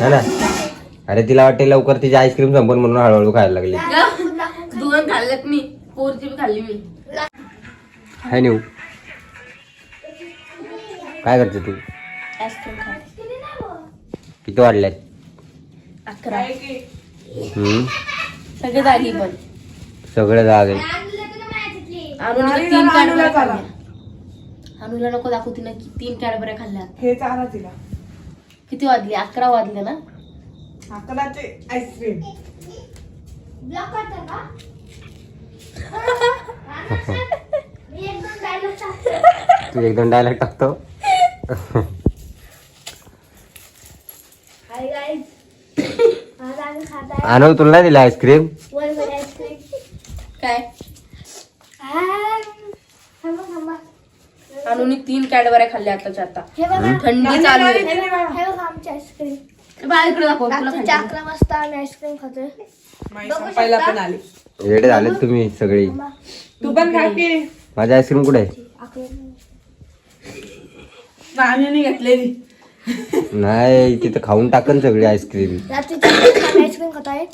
है ना? अरे तिला वाटते लवकर तिची आईस्क्रीम संपून म्हणून हळूहळू खायला लागली. दोन खाल्ल्यात मी. पोरची बी खाल्ली मी. हाय नेऊ. काय करते तू? किती वाढल्यात? अकरा. हम्म. सगळे जागी पण. सगळं जाग. अनुला तीन कॅडबऱ्या खाल्ल्या. अनुला नको दाखवू तिनं की तीन कॅडबऱ्या खाल्ल्या हे चारा तिला. किती वाजले? अकरा वाजले ना? अकराचे आईस्क्रीम तू एकदम डायलॉग टाकतो. आणू तुला नाही दिला आईस्क्रीम काय? अनुनी तीन कॅडबऱ्या खाल्ल्या आताच्या आता. थंडी चालू आहे. बाहेर इकडे दाखव तुला खायचं. अकरा वाजता आम्ही आईस्क्रीम खातोय. पहिला पण आली. वेडे झाले तुम्ही सगळी. तू पण खा की. माझी आईस्क्रीम कुठे आहे? घेतलेली. नाही तिथं खाऊन टाकन सगळी आईस्क्रीम. आईस्क्रीम खाताय?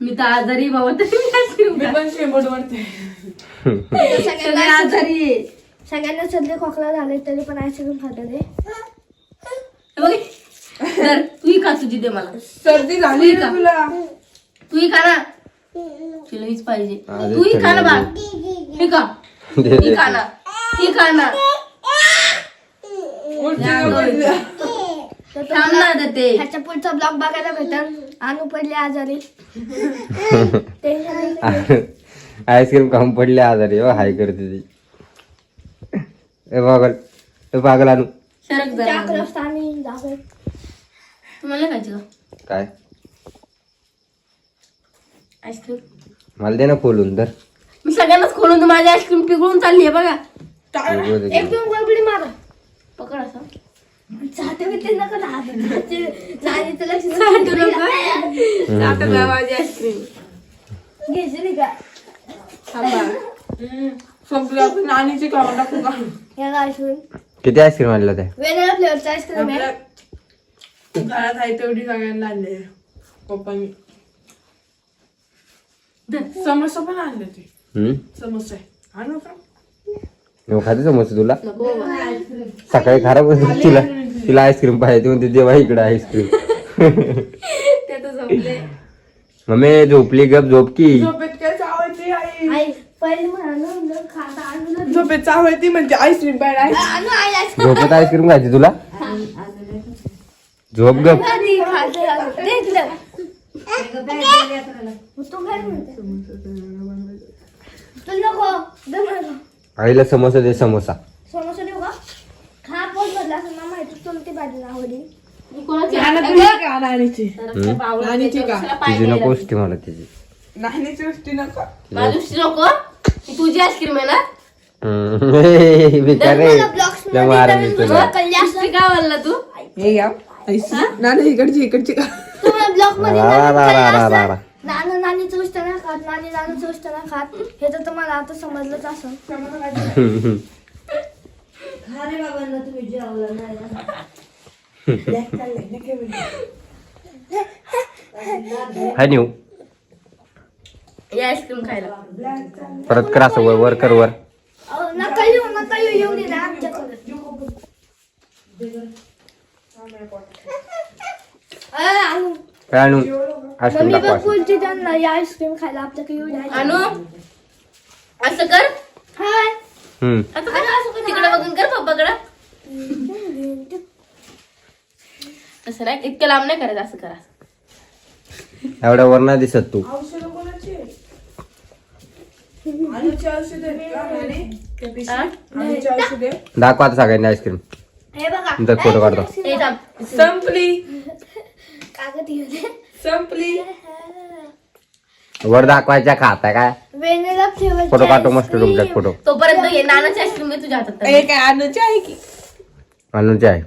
मी तर आजारी बाबा तरी मी आईस्क्रीम मी पण वरते सगळे आजारी आहे. सगळ्यांना सर्दी खोकला झाले तरी पण आईस्क्रीम खातात हे बघ. तर तूही खा तुझी दे मला. सर्दी झाली ना तुला. तूही खा ना. तुला हीच पाहिजे. तूही खा ना बा. हे दे, ही दे. खा ना. ही खा ना. उलटी नको. थांब ना देते ह्याच्या पुढचा ब्लॉग बघायला भेटल. आणू पडले आजारी. टेन्शन. आईस्क्रीम खाऊन पडले आजारी हो. हाय करते ती. ए पागल ए पागल आणू सरक जरा तुम्हाला का काय आईस्क्रीम मला दे ना खोलून तर मी सगळ्यांनाच खोलून माझी आईस्क्रीम पिघळून चालली आहे बघा उगवू दे की. एकदम गडबडी मारा पकड असं जाते मी ते नका जाते. जाते तर लक्ष चाटू नको. हम्म, चाटू हम्म. का माझी आईस्क्रीम थांबा. संपलं आपण नानीची खाऊन टाकू का आईस्क्रीम किती आईस्क्रीम आणलं त्या? वेगळ्या फ्लेवरचा आईस्क्रीम आहे. आपल्या घरात आहे तेवढी सगळ्यांना आणले. पप्पांनी समोसा पण आणले ते. हम्म? समोसा. आणू का मग खाते समजते तुला. सकाळी खराब होती तिला. तिला आईस्क्रीम पाहिजे ती म्हणते देवा इकडे आईस्क्रीम. ते तर मम्मी झोपली गप झोप की? झोपेत काय चावायची आई? आई पहिले म्हणून खाता आणून झोपेत चावायची म्हणजे आईस्क्रीम आणू आई. आईस्क्रीम झोपत आईस्क्रीम खायची तुला? झोप गप. आईला समोसा दे समोसा. समोसा देऊ का? खा पोट भरला असं मला माहिती तुला ती भाजी आवडली. तिची द्यायला नको ती मला तिची. नानीची उष्टी नको. माझी नको? तुझी आईस्क्रीम आहे ना बेकार तुला. काय म्हणला तू? हे घ्या नानी इकडची इकडची ब्लॉगमध्ये. नाना नानीचं उष्ट नाही खात. नानी नानीचं उष्ट नाही खात. हे तर तुम्हाला आता समजलंच असं हाय न्यू. आईस्क्रीम खायला. परत कर असं वर कर वर. अहो, नका येऊ नका येऊ येऊ दे ना आमच्याकडे. अरे, आणू. काय आणू? आईस्क्रीम मम्मी दाखवा बघ बोलते त्यांना या आईस्क्रीम खायला आपल्याकडे येऊ द्या असं कर. हाय. हम्म. असं कर तिकडे बघून कर पप्पाकडे. तसं नाही इतकं लांब नाही करायचं असं करा. एवढ्या वर नाही दिसत तू. औषध कोणाची? अनुची औषध आहेत का नानी? त्या पिशवीत? अनुची औषध आहे? दाखवा आता सगळ्यांनी आईस्क्रीम. हे बघा. नंतर फोटो काढतो. हे थांब. संपली. कागद संपली. वर दाखवायच्या खाता काय? फोटो काढतो मस्त तुमच्यात फोटो. तोपर्यंत हे नानाची आईस्क्रीम आहे तुझ्या हातात. काय अनुची आहे की? आहे.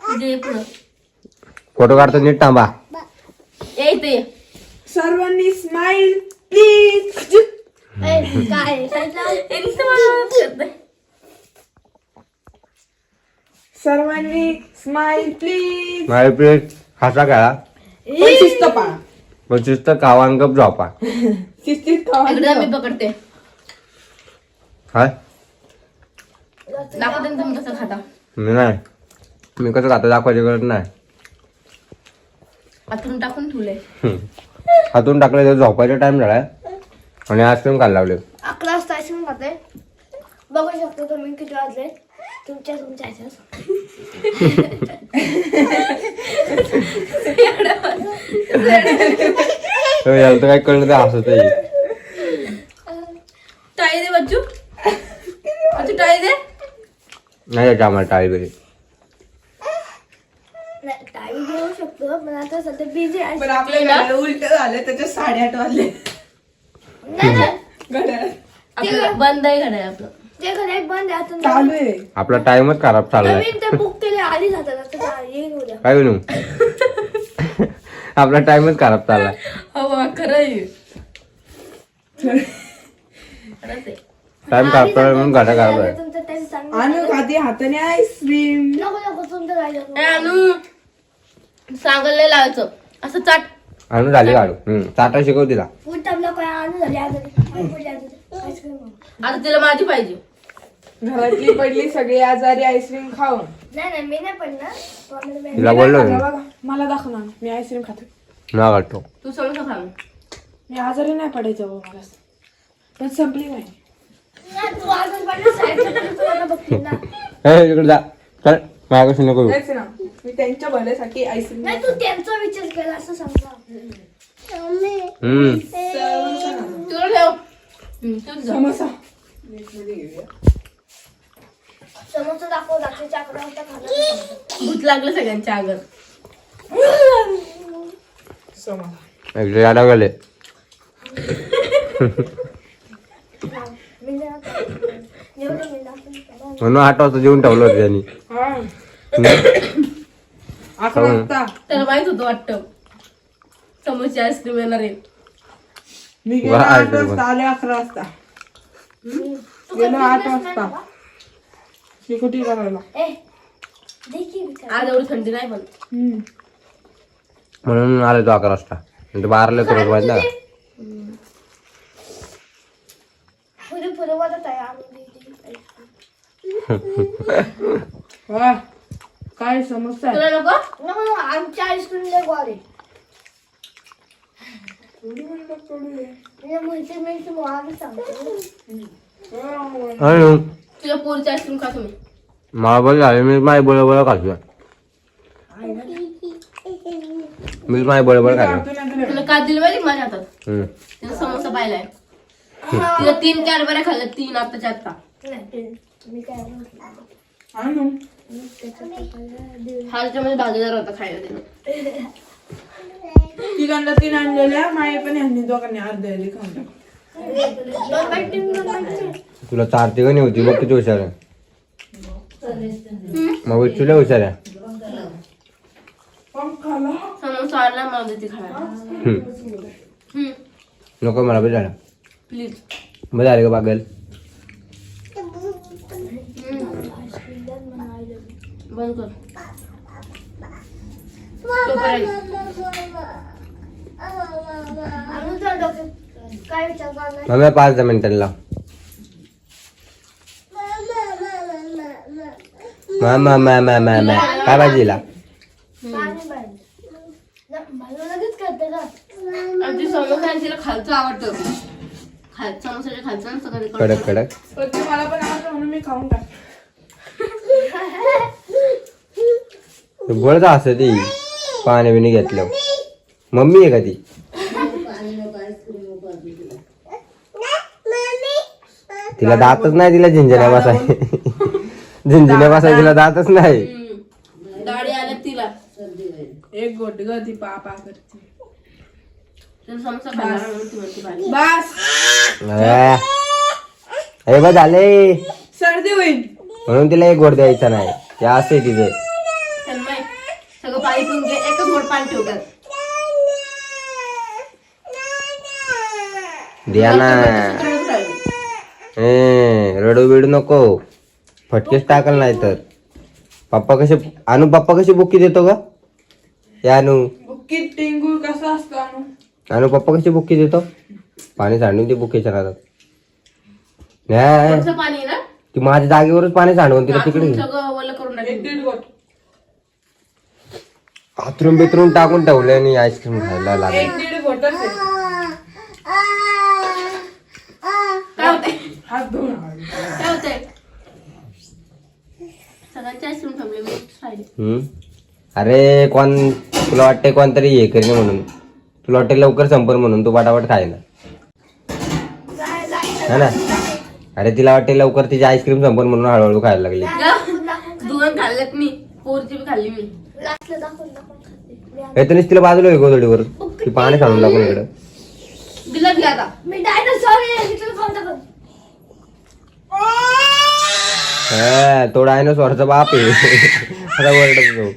तुझे हे पुढं. फोटो काढतो नीट थांबा. ये इथे ये. सर्वांनी स्माइल प्लीज. सर्वांनी स्माइल प्लीज माझी प्लेट खासा खेळा पण शिस्त पाळा झोपा शिस्तीत एकदा मी पकडते. काय दाखवते ना तुम्ही कसं खाता. मी नाही. मी कसं खाता दाखवायची गरज नाही. आतून टाकून ठेवले हम्म. हातून टाकलं तर झोपायचा टाइम झालाय. आणि आईस्क्रीम खायला लागले अकरा वाजता आईस्क्रीम खाते बघू शकतो तुम्ही किती वाजले तुमच्या तुमच्या याला तर काय कळलं तर हसत येईल टाळी दे बच्चू. बच्चू टाळी दे. नाही टाळी बिळी टाइम देऊ शकतो पण आता सध्या बिझी आहे. पण आपल्या उलट झालं त्याच्या साडेआठ वाजले. नाही नाही. घड्याळ. आपलं बंद आहे घड्याळ आपलं. ते घरी बंद आहे आता चालू आहे. आपला टाइमच खराब चाललाय नवीन ते बुक केले आधी जातात आता ते येईल उद्या काय विनू? आपला टाइमच खराब चाललाय हो बा, खरं आहे. खरंच आहे. टाइम खराब चाललाय म्हणून गाडा खराब आहे. तुमचं टाइम आणू खाते हाताने आईस्क्रीम नको नको तुमचं जायचं ए, अनु! सांगायला लावायचं. असं चाट. आणून झाली हम्म टाटा शिकव तिला. आता तिला माझी पाहिजे. घरातली पडली सगळी आजारी आईस्क्रीम खाऊन. नाही नाही मी नाही पडणार. तोंडाला बॅग- तिला बोललो बघा, मी. बघा, मला दाखव ना मी आईस्क्रीम खाते. ना तू समजा खा मी आजारी नाही पडायचं हो मला. पण संपली नाही इकडे जा. चल. नको. तेच ना मी त्यांच्या भल्यासाठी आईस्क्रीम नाही तू त्यांचा विचार केला असं सांगा हम्म. तुला ठेव. हम्म, तूच जा. समोसा समोरचं दाखव रात्रीच्या अकरा वाजता खाणार भूत लागलं सगळ्यांच्या आगर समोसा. गेले मी मी दाखवून म्हणून आठ वाजता जेवून ठेवलं होतं त्यांनी. हा. अकरा वाजता त्याला माहीत होतं वाटतं. समोरची आईस्क्रीम येणार आहे. मी गेलो वा, आठ. वाजता आले अकरा वाजता. गेलो आठ वाजता. शिकुटी करायला? आज एवढी थंडी नाही पण. हम्म. म्हणून आले तो अकरा वाजता. म्हणजे बाराला माहिती ना पुढे पुढे वाटत आहे आम्ही वा. काय समस्या आहे? तुला नको? नको आमच्या आहे म्हणजे मी तुम्हाला सांगतो. आणि तुझ्या पोरीची आईस्क्रीम खा तुम्ही? मला बोल झाले मी बळबळ खातो मी माझी बळबळ खातो तुला काय दिलं माहिती का माझ्या हातात? हम्म. तिला समोसा पाहिलाय. तिला तीन कॅडबऱ्या खाल्ल्या तीन आताच्या आता नाही मी काय म्हटलं आणू. हा त्याच्यामध्ये भागीदार होता खायला तिने तिघांना तीन आणलेल्या माये पण दोघांनी खाऊन. तुला चारती का नाही होती बघ किती हुशार आहे. मग तुला हुशार आहे. पंखाला. समोसा आणला मला देते खायला. हम्म. नको मला बी झालं. प्लीज बरं झालं का बागल बंद कर. काय विचार पाच दहा मिनिटांनी लाव. काय भाजीला पाणी पाहिजे ना, मला लगेच करते का आमची समोसा आणि तिला खालचं आवडतं. खालचं कडक कडक. मला पण आवडतं म्हणून मी खाऊन टाक बोलत असं ती. पाणी बिणी घेतलं. मम्मी आहे का ती? तिला दातच नाही तिला झिंजण्या बसाय. झिंजण्या बसाय तिला दातच नाही. गाडी आल्या तिला. एक गोट ग ती पा पा करते बस. हे बघ झाले. सर्दी होईल. म्हणून तिला एक गोड द्यायचा नाही. ते असं आहे तिचं तन्मय सगळं पाणी पिऊन घे. एकच मोठ पाणी ठेवतात द्या ना. रडू बिडू नको. फटकेच टाकल नाही तर. पप्पा कसे आणू पप्पा कशी बुक्की देतो का हे अनु. बुक्कीत कसा असतो अनु? अनु पप्पा कशी बुक्की देतो? पाणी सांडून ती बुक्कीच्या नाही. थोडंसं पाणी आहे ना? ती माझ्या जागेवरच पाणी सांडवून तिला तिकडे टाकून सगळं ओलं करून एक टाकेन. दीड गोट हातरून बितरून टाकून ठेवले आणि आईस्क्रीम खायला लागले. एक दीड गोटच आहे काय होतंय? हात धुवून. काय होतंय? सगळ्यांचे आईस्क्रीम थांबले मी राहिले. हम्म. अरे कोण तुला वाटते कोणतरी हे करीन म्हणून. तुला वाटते लवकर संपर म्हणून तू पटापट खाय ना है ना? अरे तिला वाटते लवकर तिची आईस्क्रीम संपर म्हणून हळूहळू खायला लागली. दोन खाल्लेत मी पोरची बी खाल्ली मी. लास्टला दाखवून दाखवून खाते मी आता- हे तर तिला बाजूला आहे गोधडीवर ती पाणी सांडून लागून इकडं. दिलं घ्या आता? मी डायनोसॉर आहे तिथून खाऊन टाकून. हा, तो डायनोसॉरचा बाप आहे. आता तो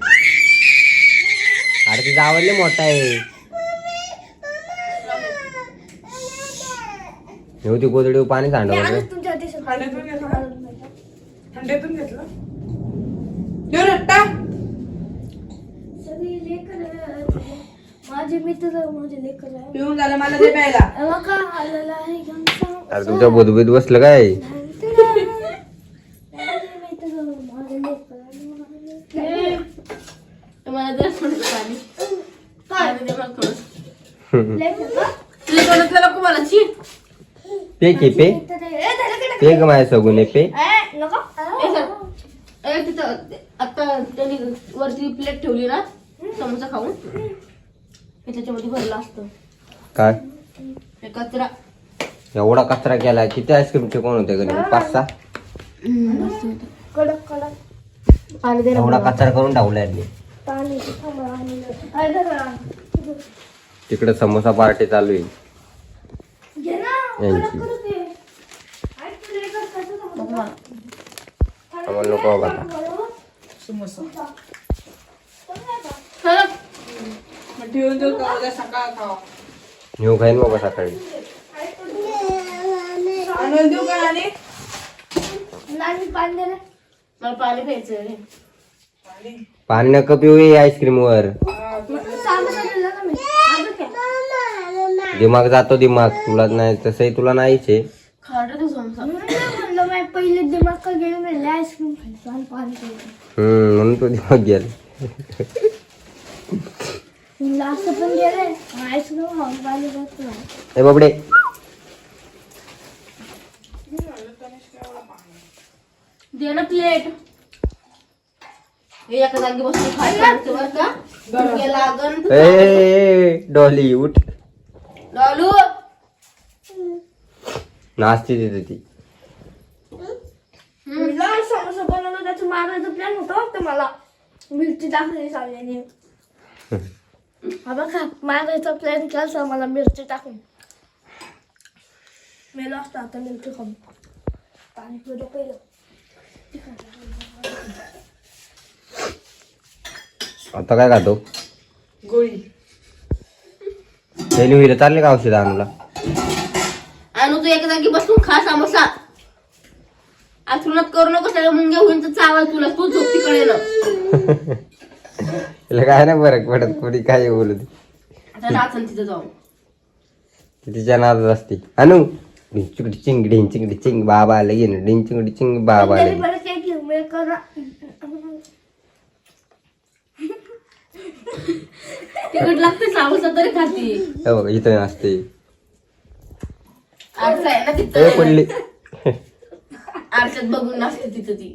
अरे तिचा आवडले मोठा आहे. हे होती गोधडीवर पाणी सांडवलं. हंड्यातून घेतला? हंड्यातून घेतला? देऊ रट्टा! सगळी लेकरं माझे मित्र माझे लेकर आहे पिऊन झालं मला ते प्यायला. आलेला आहे आमचा. अरे तुमच्या बुधबीत बसलं काय? माझे मित्र माझे लेकर आहे. तर मला पाणी. पाणी दे का? तुझ्या तोंडातलं नको मला छी पे की पे मित्र आहे. ए, धडा, धडा. पे ग माझ्या सगुने पे. आता त्यांनी वरती प्लेट ठेवली ना समोसा खाऊन. त्याच्यामध्ये भरलं असतं. काय? कचरा. एवढा कचरा केलाय किती आईस्क्रीमचे कोण होते पाच सहा? कडक कडक. पाणी दे एवढा कचरा करून टाकलाय. तिकडे समोसा पार्टी चालू आहे. घे ना. यांची. उद्या सकाळ खावा. नेऊ खाईन बाबा सकाळी. पाणी दिलं मला पाणी प्यायचं रे. पाणी. पाणी नका पिऊ आईस्क्रीम वर. तू- सामान आणलं ना मी. अजून काय? दिमाग जातो दिमाग. तुला नाही तसंही तुला नाहीच आहे. पहिले दिमाग का गेले मी आईस्क्रीम खायचं आणि पाणी प्यायचं हम्म म्हणून तो दिमाग गेला. म्हणलं असं पण गेलंय. आईस्क्रीम खाऊन पाणी जात नाही. ए बाबडे. दे ना प्लेट हे एका जागी बसून खायचं बरं का? तुझ्या लागन. ए, ए डॉली उठ. लालू नाचते तिथे ती म्हणलं समोसा बनवलं त्याचं मारायचं प्लॅन होतं तर मला मिरची टाकली चालल्याने हा बघा मारायचा प्लॅन केला मला मिरची टाकून. मेलो असतो आता मिरची खाऊन. पाणी पिलं पहिलं आता काय खातो? गोळी. निवीला चालले का औषध आणूला आणू तू एका जागी बसून खा समोसा. आचरुणात करू नको सगळं मुंग्या होईन तर चावल तुला तू झोप तिकडे ना. तिला काय नाही फरक पडत कोणी काय बोलत आता नाचन तिथं जाऊन. ती तिच्या नादात असते. अनु डिंचिंग चिंग डिंचिंग डिचिंग बाबा आले गेलं डिंचिंग डिचिंग बाबा आले काय घेऊ करा लागते तरी खाती. हे बघा इथं असते आरसा आहे ना ए तिथं पडली. आरशात बघून नाचते तिथं ती.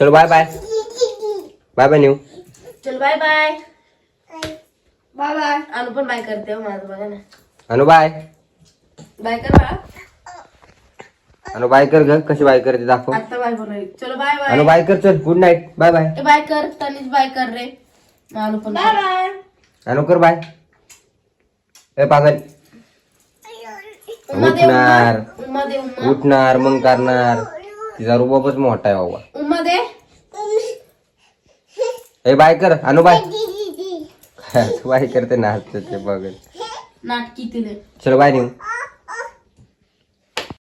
चलो बाय बाय बाय बाय नेऊ चल बाय बाय बाय बाय आणू पण बाय करते हो माझं बघा ना. अनु बाय बाय कर बाळा. अनु बाय कर ग. कशी बाय करते दाखव. आता बाय चलो बाय बाय अनु बाय कर चल. गुड नाईट बाय बाय ए, बाय कर. तनीच बाय कर रे. आणू पण बाय बाय अनु कर बाय ए पागल. उठणार. उम्मा दे उम्मा उठणार मग करणार. तिचा रुबाबच मोठा आहे बाबा. उम्मा दे ए बाय कर अनु बाय. बाय करते नाचते ते बघ नाटकी तिने. चल बाय नेऊ